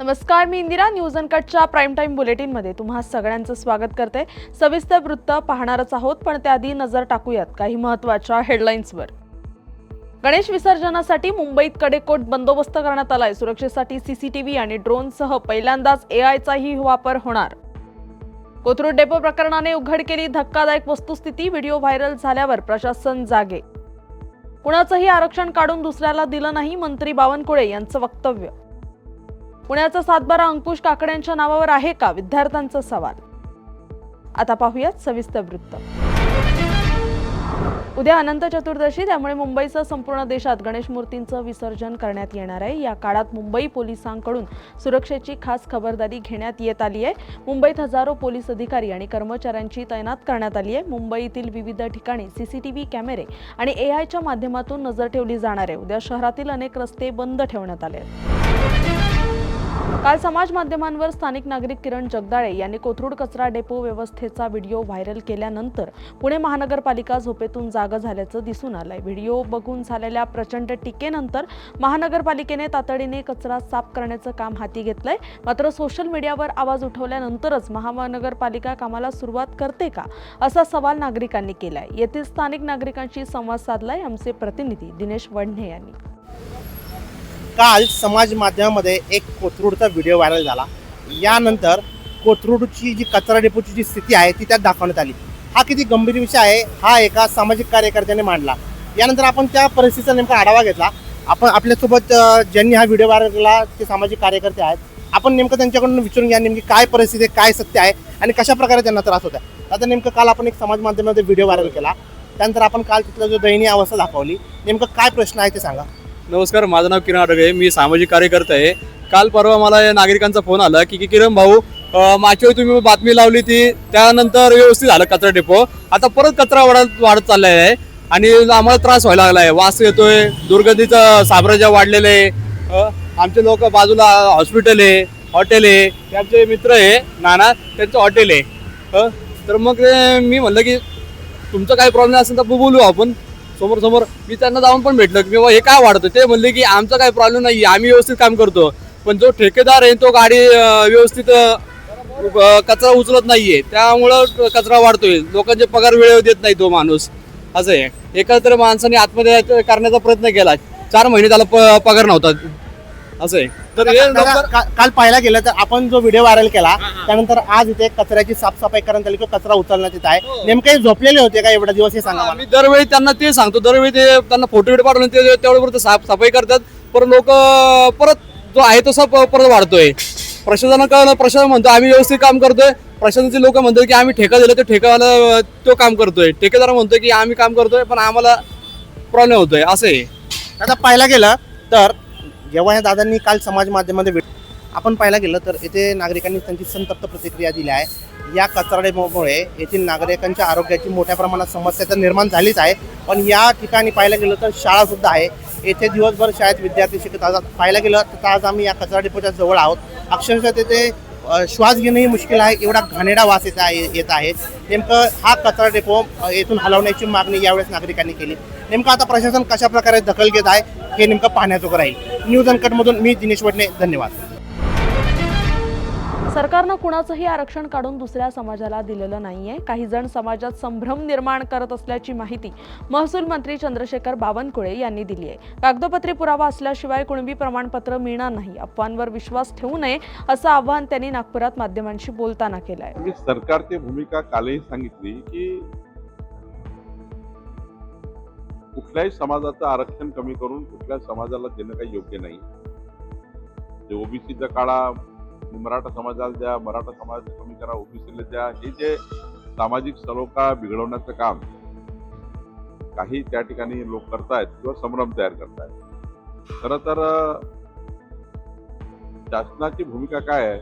नमस्कार मी इंदिरा न्यूज अनकटच्या प्राईम टाईम बुलेटिनमध्ये तुम्हा सगळ्यांचं स्वागत करते. सविस्तर वृत्त पाहणारच आहोत पण त्याआधी नजर टाकूयात काही महत्त्वाच्या हेडलाईन्सवर. गणेश विसर्जनासाठी मुंबईत कडेकोट बंदोबस्त करण्यात आलाय. सुरक्षेसाठी सीसीटीव्ही आणि ड्रोनसह पहिल्यांदाच एआयचाही वापर होणार. कोथरूड डेपो प्रकरणाने उघड केली धक्कादायक वस्तुस्थिती व्हिडिओ व्हायरल झाल्यावर प्रशासन जागे. कुणाचंही आरक्षण काढून दुसऱ्याला दिलं नाही मंत्री बावनकुळे यांचं वक्तव्य पुण्याचा सातबारा अंकुश काकड्यांच्या नावावर आहे का? विद्यार्थ्यांचा सवाल. आता पाहूयात सविस्तर वृत्त. उद्या अनंत चतुर्दशी त्यामुळे मुंबईसह संपूर्ण देशात गणेश मूर्तींचं विसर्जन करण्यात येणार आहे. या काळात मुंबई पोलिसांकडून सुरक्षेची खास खबरदारी घेण्यात येत आली आहे. मुंबईत हजारो पोलीस अधिकारी आणि कर्मचाऱ्यांची तैनात करण्यात आली आहे. मुंबईतील विविध ठिकाणी सीसीटीव्ही कॅमेरे आणि एआयच्या माध्यमातून नजर ठेवली जाणार आहे. उद्या शहरातील अनेक रस्ते बंद ठेवण्यात आले आहेत. काल समाज माध्यमांवर स्थानिक नागरिक किरण जगदाळे यांनी कोथरूड कचरा डेपो व्यवस्थेचा व्हिडिओ व्हायरल केल्यानंतर पुणे महानगरपालिका झोपेतून जागा झाल्याचं दिसून आलंय. व्हिडिओ बघून झालेल्या प्रचंड टीकेनंतर महानगरपालिकेने तातडीने कचरा साफ करण्याचं काम हाती घेतलंय. मात्र सोशल मीडियावर आवाज उठवल्यानंतरच महानगरपालिका कामाला सुरुवात करते का असा सवाल नागरिकांनी केलाय. येथील स्थानिक नागरिकांशी संवाद साधलाय. आमचे प्रतिनिधी दिनेश वढणे यांनी. काल समाज माध्यमामध्ये एक कोथरूडचा व्हिडिओ व्हायरल झाला. यानंतर कोथरूडची जी कचरा डेपोची जी स्थिती आहे ती त्यात दाखवण्यात आली. हा किती गंभीर विषय आहे हा एका सामाजिक कार्यकर्त्याने मांडला. यानंतर आपण त्या परिस्थितीचा नेमका आढावा घेतला. आपण आपल्यासोबत ज्यांनी हा व्हिडिओ व्हायरल केला ते सामाजिक कार्यकर्ते आहेत. आपण नेमकं त्यांच्याकडून विचारून घ्या नेमकी काय परिस्थिती आहे काय सत्य आहे आणि कशा प्रकारे त्यांना त्रास होता आता नेमकं काल आपण एक समाज माध्यमामध्ये व्हिडिओ व्हायरल केला. त्यानंतर आपण काल तिथला जो दयनीय अवस्था दाखवली. नेमकं काय प्रश्न आहे ते सांगा. नमस्कार माझं नाव किरण आडगे मी सामाजिक कार्यकर्ता आहे. काल परवा मला या नागरिकांचा फोन आला की की किरण भाऊ अं, मागच्या तुम्ही बातमी लावली ती त्यानंतर व्यवस्थित झालं कचरा डेपो. आता परत कचरा वाढत वाढत चालला आहे. आणि आम्हाला त्रास व्हायला लागला आहे वास येतोय दुर्गंधीचं साम्राज्य वाढलेलं आहे आमचे लोक बाजूला हॉस्पिटल आहे हॉटेल आहे. त्यांचे मित्र आहे नाना त्यांचं हॉटेल आहे. तर मग ते मी म्हणलं की तुमचं काय प्रॉब्लेम असेल तर बोलू आपण. समोर समोर मी त्यांना जाऊन पण भेटलं की बाबा हे काय वाढतं? ते म्हणले की आमचा काय प्रॉब्लेम नाही आम्ही व्यवस्थित काम करतो. पण जो ठेकेदार आहे तो गाडी व्यवस्थित कचरा उचलत नाहीये. त्यामुळं कचरा वाढतोय. लोकांचे पगार वेळेवर देत नाही तो माणूस. असं आहे. एकत्र माणसाने आत्महत्या करण्याचा प्रयत्न केला. चार महिने त्याला प- पगार नव्हता. असं आहे. तर हे दादा, लवकर- का- काल पाहायला गेलं तर आपण जो व्हिडिओ व्हायरल केला त्यानंतर आज इथे कचऱ्याची साफसफाई करण्यात आली किंवा कचरा उचलण्यात येत आहे. हो. नेमके झोपलेले होते का एवढा दिवस हे सांगा मला. मी दरवेळी त्यांना ते सांगतो. दरवेळी ते त्यांना फोटो व्हिडिओ पाठवून ते तेवढं साफ सफाई करतात. परत लोक परत जो आहे तसा प- परत वाढतोय. प्रशासनाकडे प्रशासन म्हणतो आम्ही व्यवस्थित काम करतोय. प्रशासनाचे लोक म्हणतात की आम्ही ठेका दिला तो ठेकावाला तो काम करतोय. ठेकेदार म्हणतोय की आम्ही काम करतोय पण आम्हाला प्रॉब्लेम होतोय. असं आहे. आता पाहायला गेलं तर जेव्हा या दादांनी काल समाज माध्यमामध्ये भेट आपण पाहायला गेलं तर येथे नागरिकांनी त्यांची संतप्त प्रतिक्रिया दिली आहे. या कचराडेमुळे येथील नागरिकांच्या आरोग्याची मोठ्या प्रमाणात समस्या तर निर्माण झालीच आहे. पण या ठिकाणी पाहायला गेलं तर शाळासुद्धा आहे. येथे दिवसभर शाळेत विद्यार्थी शिकत असतात. पाहायला गेलं तर आज आम्ही या कचरा डेपोच्या जवळ आहोत. अक्षरशः तेथे श्वास घेणंही मुश्किल आहे. एवढा घाणेरडा वास येत आहे येत आहे. नेमकं हा कचरा डेपो येथून हलवण्याची मागणी यावेळेस नागरिकांनी केली. नेमकं आता प्रशासन कशा प्रकारे दखल घेत आहे? हे नेमकं पाहण्याजोगं राहील. न्यूज अनकटमधून मी दिनेश वडणे धन्यवाद. सरकारनं कुणाचंही आरक्षण काढून दुसऱ्या समाजाला दिलेलं नाहीये. काही जण समाजात संभ्रम निर्माण करत असल्याची माहिती महसूल मंत्री चंद्रशेखर बावनकुळे यांनी दिली आहे. कागदोपत्री पुरावा असल्याशिवाय कुणबी प्रमाणपत्र मिळणार नाही. अफवांवर विश्वास ठेवू नये असं आवाहन त्यांनी नागपुरात माध्यमांशी बोलताना केलं आहे म्हणजे सरकारची भूमिका कालही सांगितली की कुठल्याही समाजाचं आरक्षण कमी करून कुठल्या समाजाला देणं काही योग्य नाही. जे ओबीसीचा काळा मराठा समाजाला द्या मराठा समाज कमी करा ओबीसीला द्या हे जे सामाजिक सलोखा बिघडवण्याचं काम काही त्या ठिकाणी लोक करतायत किंवा संभ्रम तयार करतायत. खर तर शासनाची भूमिका काय आहे?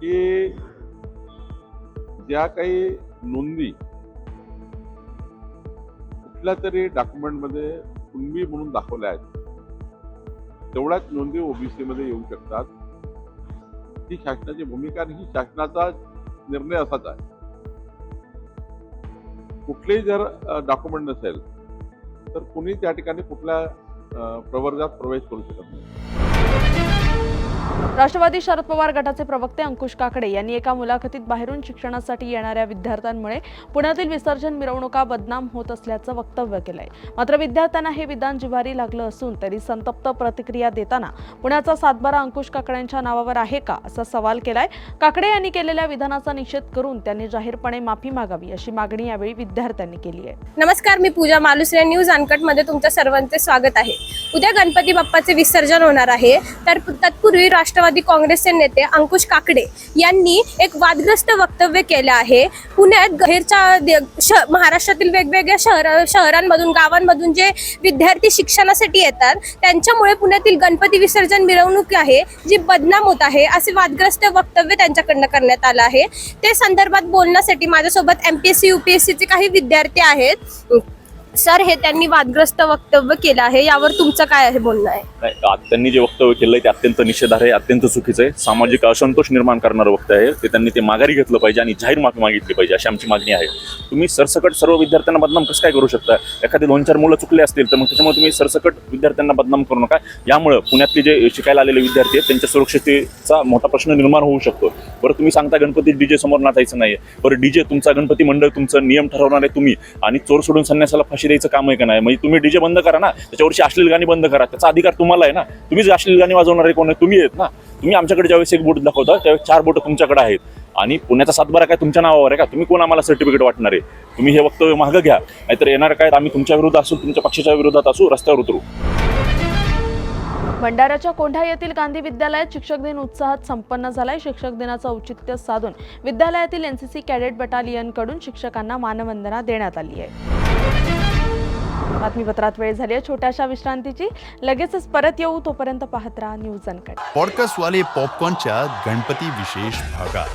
की ज्या काही नोंदी कुठल्या तरी डॉक्युमेंटमध्ये कुणबी म्हणून दाखवल्या आहेत तेवढ्याच नोंदी ओबीसीमध्ये येऊ शकतात. ही शासनाची भूमिका आणि ही शासनाचा निर्णय असाच आहे. कुठलेही जर डॉक्युमेंट नसेल तर कुणी त्या ठिकाणी कुठल्या प्रवर्गात प्रवेश करू शकत नाही. राष्ट्रवादी शरद पवार गटाचे प्रवक्ते अंकुश काकडे यांनी एका मुलाखतीत बाहेरून शिक्षणासाठी येणाऱ्या विद्यार्थ्यांमुळे पुण्यातील विसर्जन मिरवणुका बदनाम होत असल्याचं वक्तव्य केलंय. मात्र विद्यार्थ्यांना हे विधान जिव्हारी लागलं असून तरी संतप्त प्रतिक्रिया देताना पुण्याचा सातबारा अंकुश काकड्यांच्या नावावर आहे का असा सवाल केलाय. काकडे यांनी केलेल्या विधानाचा निषेध करून त्यांनी जाहीरपणे माफी मागावी अशी मागणी यावेळी विद्यार्थ्यांनी केली आहे. नमस्कार मी पूजा मालुसरे. न्यूज अनकटमध्ये तुमच्या सर्वांचे स्वागत आहे. उद्या गणपती बाप्पाचे विसर्जन होणार आहे. तर तत्पूर्वी राष्ट्रवादी काँग्रेसचे नेते अंकुश काकडे यांनी एक वादग्रस्त वक्तव्य केलं आहे. पुण्यात बाहेरच्या श- महाराष्ट्रातील वेगवेगळ्या शहर शहरांमधून गावांमधून जे विद्यार्थी शिक्षणासाठी येतात त्यांच्यामुळे पुण्यातील गणपती विसर्जन मिरवणूक आहे जी बदनाम होत आहे असे वादग्रस्त वक्तव्य त्यांच्याकडनं करण्यात आलं आहे. ते संदर्भात बोलण्यासाठी माझ्यासोबत M P S C U P S सीचे काही विद्यार्थी आहेत. सर हे त्यांनी वादग्रस्त वक्तव्य केलं आहे. यावर तुमचं काय आहे बोलणं आहे? नाही आ- त्यांनी जे वक्तव्य केलंय ते अत्यंत निषेधार्ह आहे अत्यंत चुकीचं आहे. सामाजिक असंतोष निर्माण करणारं वक्तव्य आहे. ते त्यांनी ते माघारी घेतलं पाहिजे आणि जाहीर माफी मागितली पाहिजे अशी आमची मागणी आहे. तुम्ही सरसकट सर्व विद्यार्थ्यांना बदनाम कसं काय करू शकता? एखादे दोन चार मुलं चुकले असतील तर मग त्याच्यामुळे तुम्ही सरसकट विद्यार्थ्यांना बदनाम करू नका. यामुळं पुण्यातले जे शिकायला आलेले विद्यार्थी आहेत त्यांच्या सुरक्षिततेचा मोठा प्रश्न निर्माण होऊ शकतो. बरं तुम्ही सांगता गणपती डीजे समोर नाचायचं नाही बरं डीजे तुमचा गणपती मंडळ तुमचं नियम ठरवणार आहे तुम्ही. आणि चोर सोडून संन्यासाला फाशी द्यायचं काम आहे का नाही? म्हणजे तुम्ही डीजे बंद करा ना त्याच्यावरची अश्लील गाणी बंद करा. त्याचा अधिकार तुम्हाला आहे ना. तुम्हीच अश्लील गाणी वाजवणारे कोण आहे? तुम्ही आहेत ना. तुम्ही आमच्याकडे ज्यावेळेस एक बोट दाखवता त्यावेळेस चार बोट तुमच्याकडे आहेत. आणि पुण्याचा सातबारा काय तुमच्या नावावर आहे का? तुम्ही कोण आम्हाला सर्टिफिकेट वाटणार आहे? तुम्ही हे वक्तव्य मागं घ्या. नाहीतर येणार काय? आम्ही तुमच्या विरोधात असू तुमच्या पक्षाच्या विरोधात असू रस्त्यावर उतरू. भंडाऱ्याच्या कोंढा येथील गांधी विद्यालयात शिक्षक दिन उत्साहात संपन्न झालाय. शिक्षक दिनाचं औचित्य साधून विद्यालयातील एनसीसी कॅडेट बटालियनकडून शिक्षकांना मानवंदना देण्यात आली आहे. बातमीपत्रात वेळ झाली आहे. छोट्याशा विश्रांतीची. लगेचच परत येऊ. तोपर्यंत पाहत राहा न्यूज अनकट. पॉडकास्टवाले पॉपकॉर्नच्या गणपती विशेष भागात.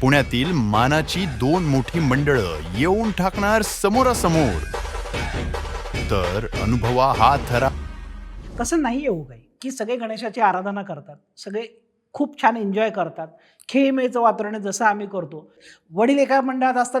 पुण्यातील मानाची दोन मोठी मंडळं येऊन ठाकणार समोरासमोर. तर अनुभवा हा थरा तसं नाही येऊ काही. की सगळे गणेशाची आराधना करतात. सगळे खूप छान एन्जॉय करतात. खेळमेचं वातावरण जसं आम्ही करतो. वडील एका मंडळात असतात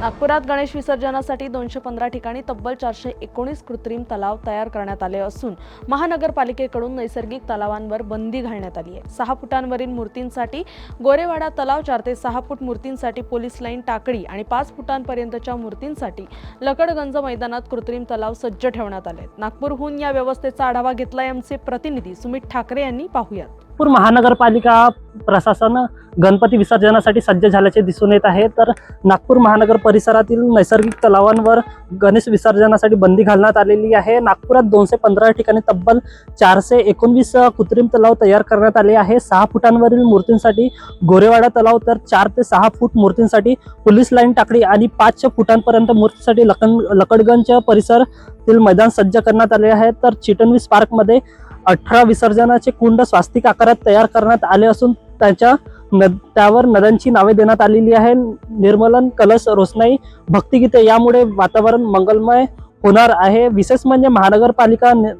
नागपुरात गणेश विसर्जनासाठी दोनशे पंधरा ठिकाणी तब्बल चारशे एकोणीस कृत्रिम तलाव तयार करण्यात आले असून महानगरपालिकेकडून नैसर्गिक तलावांवर बंदी घालण्यात आली आहे. सहा फुटांवरील मूर्तींसाठी गोरेवाडा तलाव चार ते सहा फूट मूर्तींसाठी पोलीस लाईन टाकळी आणि पाच फुटांपर्यंतच्या मूर्तींसाठी लकडगंज मैदानात कृत्रिम तलाव सज्ज ठेवण्यात आले आहेत. नागपूरहून या व्यवस्थेचा आढावा घेतलाय आमचे प्रतिनिधी सुमित ठाकरे यांनी. पाहुयात. नागपूर महानगरपालिका प्रशासन गणपती विसर्जनासाठी सज्ज झाल्याचे दिसून येत आहे. तर नागपूर महानगर परिसरातील नैसर्गिक तलावांवर गणेश विसर्जनासाठी बंदी घालण्यात आलेली आहे. नागपुरात दोनशे पंधरा ठिकाणी तब्बल चारशे एकोणवीस कृत्रिम तलाव तयार करण्यात आले आहे. सहा फुटांवरील मूर्तींसाठी गोरेवाडा तलाव तर चार ते सहा फूट मूर्तींसाठी पोलीस लाईन टाकडी आणि पाच फुटांपर्यंत मूर्तीसाठी लकन लकडगंज परिसरातील मैदान सज्ज करण्यात आले आहे. तर चिटणवीस पार्कमध्ये अठरा विसर्जनाचे कुंड स्वास्तिक आकारात तयार करण्यात आले असून त्याच्या नद त्यावर नद्यांची नावे देण्यात आलेली आहे. निर्मलन कलश रोषणाई भक्तिगीते यामुळे वातावरण मंगलमय होणार आहे. विशेष म्हणजे महानगरपालिका न-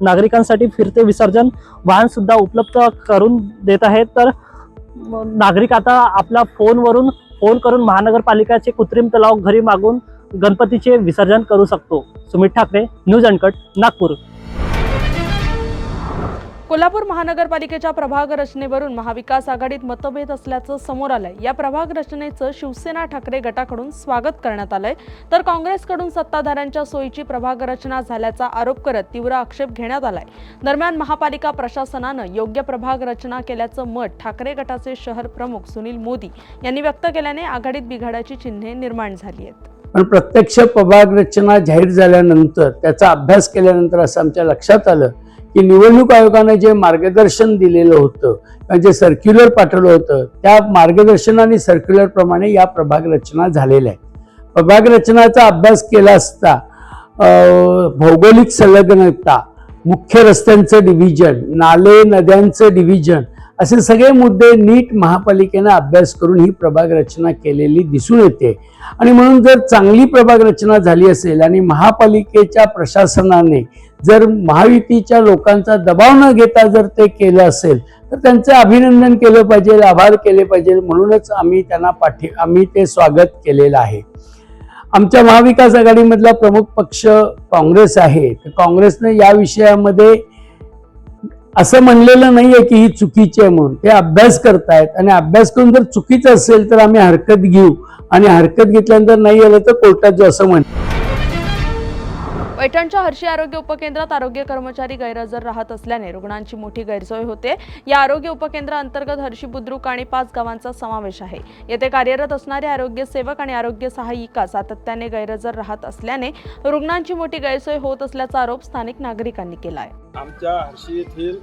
नागरिकांसाठी फिरते विसर्जन वाहन सुद्धा उपलब्ध करून देत आहेत तर नागरिक आता आपला फोनवरून फोन करून महानगरपालिकाचे कृत्रिम तलाव घरी मागून गणपतीचे विसर्जन करू शकतो. Sumit Thakre news uncut Nagpur. Kolhapur महानगरपालिकेच्या प्रभाग रचनेवरून महाविकास आघाडीत मतभेद असल्याचं समोर आलंय. या प्रभाग रचनेचं शिवसेना ठाकरे गटाकडून स्वागत करण्यात आलंय. तर काँग्रेसकडून सत्ताधाऱ्यांच्या सोयीची प्रभाग रचना झाल्याचा आरोप करत तीव्र आक्षेप घेण्यात आलाय. दरम्यान महापालिका प्रशासनानं योग्य प्रभाग रचना केल्याचं मत ठाकरे गटाचे शहर प्रमुख सुनील मोदी यांनी व्यक्त केल्याने आघाडीत बिघाडाची चिन्हे निर्माण झाली आहेत. पण प्रत्यक्ष प्रभाग रचना जाहीर झाल्यानंतर त्याचा अभ्यास केल्यानंतर असं आमच्या लक्षात आलं की निवडणूक आयोगाने जे मार्गदर्शन दिलेलं होतं जे सर्क्युलर पाठवलं होतं त्या मार्गदर्शन आणि सर्क्युलरप्रमाणे या प्रभाग रचना झालेल्या आहेत. प्रभाग रचनाचा अभ्यास केला असता भौगोलिक संलग्नता मुख्य रस्त्यांचं डिव्हिजन नाले नद्यांचं डिव्हिजन असे सगळे मुद्दे नीट महापालिकेनं अभ्यास करून ही प्रभाग रचना केलेली दिसून येते. आणि म्हणून जर चांगली प्रभाग रचना झाली असेल आणि महापालिकेच्या प्रशासनाने जर महायुतीच्या लोकांचा दबाव न घेता जर ते केलं असेल तर त्यांचं अभिनंदन केलं पाहिजे आभार केले पाहिजे. म्हणूनच आम्ही त्यांना पाठी आम्ही ते स्वागत केलेलं आहे. आमच्या महाविकास आघाडीमधला प्रमुख पक्ष काँग्रेस आहे. तर काँग्रेसने या विषयामध्ये असं म्हणलेलं नाहीये की ही चुकीची आहे म्हणून. ते अभ्यास करतायत आणि अभ्यास करून जर चुकीचं असेल तर आम्ही हरकत घेऊ. आणि हरकत घेतल्यानंतर नाही आलं तर कोर्टात जो असं म्हण पैठणच्या हर्षी आरोग्य उपकेंद्रात आरोग्य कर्मचारी गैरहजर राहत असल्याने रुग्णांची मोठी गैरसोय होते. या आरोग्य उपकेंद्राअंतर्गत हर्षी बुद्रुक आणि पाच गावांचा समावेश आहे. येथे कार्यरत असणारे आरोग्य सेवक आणि आरोग्य सहाय्यिका सातत्याने गैरहजर राहत असल्याने रुग्णांची मोठी गैरसोय होत असल्याचा आरोप स्थानिक नागरिकांनी केला आहे आमच्या हर्षी येथील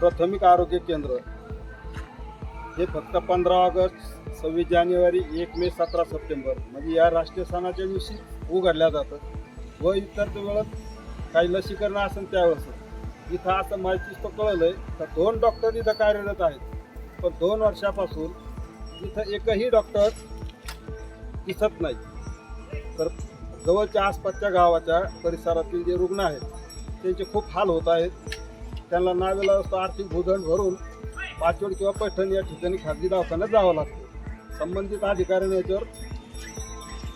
प्राथमिक आरोग्य केंद्र हे फक्त पंधरा ऑगस्ट सव्वीस जानेवारी एक मे सतरा सप्टेंबर. म्हणजे या राष्ट्रीय सणाच्या दिवशी उघडल्या जातं व इतर वेळात काही लसीकरण असेल त्यावेळेस. इथं असं माहितीच कळलं आहे तर दोन डॉक्टर इथं कार्यरत आहेत. पण दोन वर्षापासून इथं एकही डॉक्टर दिसत नाही. तर जवळच्या आसपासच्या गावाच्या परिसरातील जे रुग्ण आहेत त्यांचे खूप हाल होत आहेत. त्यांना नावेला असतो आर्थिक भूदंड भरून पाचवड किंवा पैठण या ठिकाणी खाजगी दवाखान्यात जावं लागतं. संबंधित अधिकाऱ्यांनी याच्यावर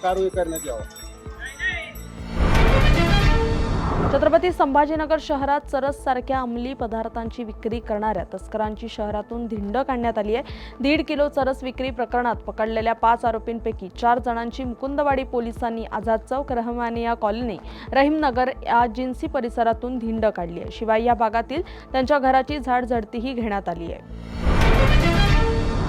कारवाई करण्यात यावं. छत्रपती संभाजीनगर शहरात चरस सारख्या अंमली पदार्थांची विक्री करणाऱ्या तस्करांची शहरातून धिंड काढण्यात आली आहे. दीड किलो चरस विक्री प्रकरणात पकडलेल्या पाच आरोपींपैकी चार जणांची मुकुंदवाडी पोलिसांनी आझाद चौक रहमानिया कॉलनी रहीमनगर या जिन्सी परिसरातून धिंड काढली आहे. शिवाय या भागातील त्यांच्या घराची झाडझडतीही घेण्यात आली आहे.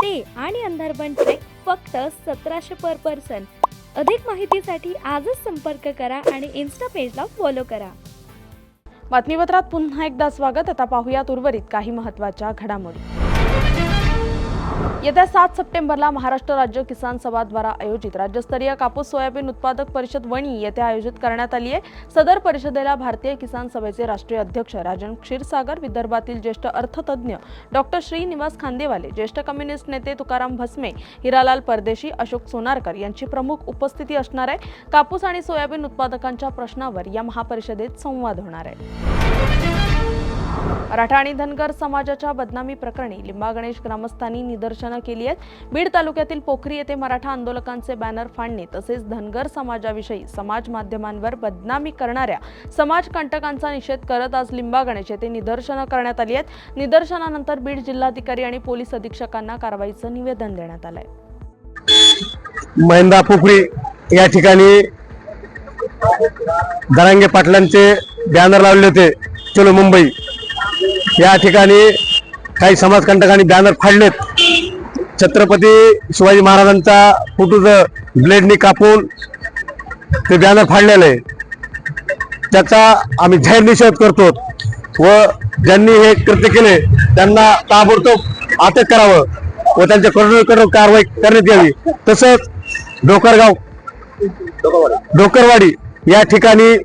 स्टे आणि अंधारबन ट्रेक फक्त सतराशे पर पर्सन अधिक माहितीसाठी आजच संपर्क करा आणि इन्स्टा पेजला फॉलो करा. बातमीपत्रात पुन्हा एकदा स्वागत. आता पाहूयात उर्वरित काही महत्त्वाच्या घडामोडी. येत्या सात सप्टेंबरला महाराष्ट्र राज्य किसान सभाद्वारा आयोजित राज्यस्तरीय कापूस सोयाबीन उत्पादक परिषद वणी येथे आयोजित करण्यात आली आहे. सदर परिषदेला भारतीय किसान सभेचे राष्ट्रीय अध्यक्ष राजन क्षीरसागर विदर्भातील ज्येष्ठ अर्थतज्ज्ञ डॉक्टर श्रीनिवास खांदेवाले ज्येष्ठ कम्युनिस्ट नेते तुकाराम भस्मे हिरालाल परदेशी अशोक सोनारकर यांची प्रमुख उपस्थिती असणार आहे. कापूस आणि सोयाबीन उत्पादकांच्या प्रश्नावर या महापरिषदेत संवाद होणार आहे. मराठा आणि धनगर समाजाच्या बदनामी प्रकरणी लिंबा गणेश ग्रामस्थांनी निदर्शनं केली आहेत. बीड तालुक्यातील पोखरी येथे मराठा आंदोलकांचे बॅनर फाडणे तसेच धनगर समाजाविषयी समाज माध्यमांवर बदनामी करणाऱ्या समाजकंटकांचा निषेध करत आज लिंबा गणेश येथे निदर्शनं करण्यात आली आहेत. निदर्शनानंतर बीड जिल्हाधिकारी आणि पोलीस अधीक्षकांना कारवाईचं निवेदन देण्यात आलंय. महेंद्रा पोखरी या ठिकाणी दरांगे पाटलांचे बॅनर लावले होते. चलो मुंबई. या ठिकाणी काही समाजकंटकांनी बॅनर फाडलेत. छत्रपती शिवाजी महाराजांचा फोटोचं ब्लेडनी कापून ते बॅनर फाडलेलं आहे. त्याचा आम्ही जाहीर निषेध करतो व ज्यांनी हे कृत्य केले त्यांना ताबडतोब अटक करावं व त्यांच्या कठोर कठोर कारवाई करण्यात यावी. तसंच डोकरगाव डोकरवाडी या ठिकाणी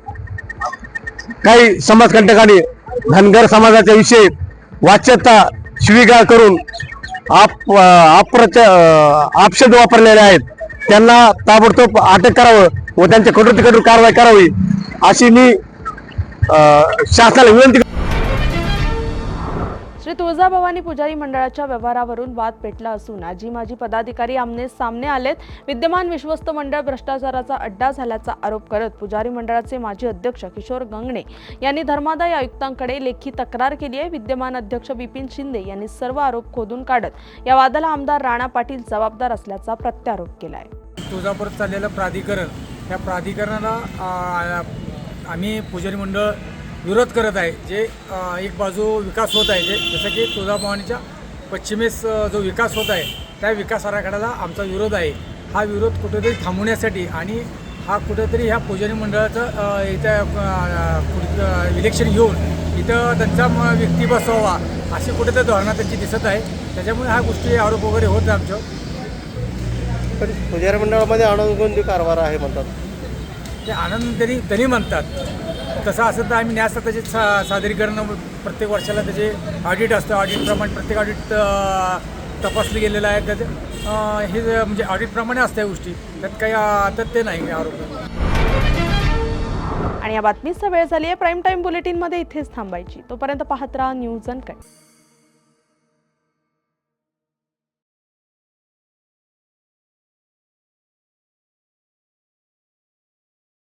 काही समाजकंटकांनी धनगर समाजाच्या विषयी वाच्यता शिवीगाळ करून आप अप्रच आपशब्द वापरलेले आहेत. त्यांना ताबडतोब अटक करावं व त्यांच्या कठोर कठोर कारवाई करावी अशी मी अं, शासनाला विनंती श्री तुळजाभवानी पुजारी मंडळाच्या व्यवहारावरून वाद पेटला असून आजी माजी पदाधिकारी आमने सामने आलेत. विद्यमान विश्वस्त मंडळ भ्रष्टाचाराचा अड्डा झाल्याचा आरोप करत पुजारी मंडळाचे माजी अध्यक्ष किशोर गंगणे यांनी धर्मादाय आयुक्तांकडे लेखी तक्रार केली आहे. विद्यमान अध्यक्ष बिपिन शिंदे यांनी सर्व आरोप खोदून काढत या वादाला आमदार राणा पाटील जबाबदार असल्याचा प्रत्यारोप केला आहे तुळजापूर चाललेलं प्राधिकरण या प्राधिकरणाला आम्ही पुजारी मंडळ विरोध करत आहे जे एक बाजू विकास होत आहे जे जसं की तुळजाभवानीच्या पश्चिमेस जो विकास होत आहे त्या विकास आराखड्याला आमचा विरोध आहे. हा विरोध कुठेतरी थांबवण्यासाठी आणि हा कुठेतरी ह्या पुजारी मंडळाचं इथं इलेक्शन घेऊन इथं त्यांचा म- व्यक्ती बसवावा अशी कुठेतरी धोरणा त्यांची दिसत आहे. त्याच्यामुळे ह्या गोष्टी आरोप वगैरे होत आहे आमच्यावर. पण पुजारी मंडळामध्ये अनौगोंदी कारभार आहे म्हणतात. ते आनंद त्यांनी त्यांनी म्हणतात. तसं असं तर आम्ही न्यासा त्याचे सा सादरीकरण प्रत्येक वर्षाला त्याचे ऑडिट असतं. ऑडिटप्रमाणे प्रत्येक ऑडिट तपासले गेलेलं आहे. त्याचं हे म्हणजे ऑडिटप्रमाणे असतं या गोष्टी. त्यात काही अं, तथ्य नाही आरोप. आणि या बातमीचा वेळ झाली आहे. प्राईम टाईम बुलेटिनमध्ये इथेच थांबायची. तोपर्यंत पाहत राहा न्यूज काय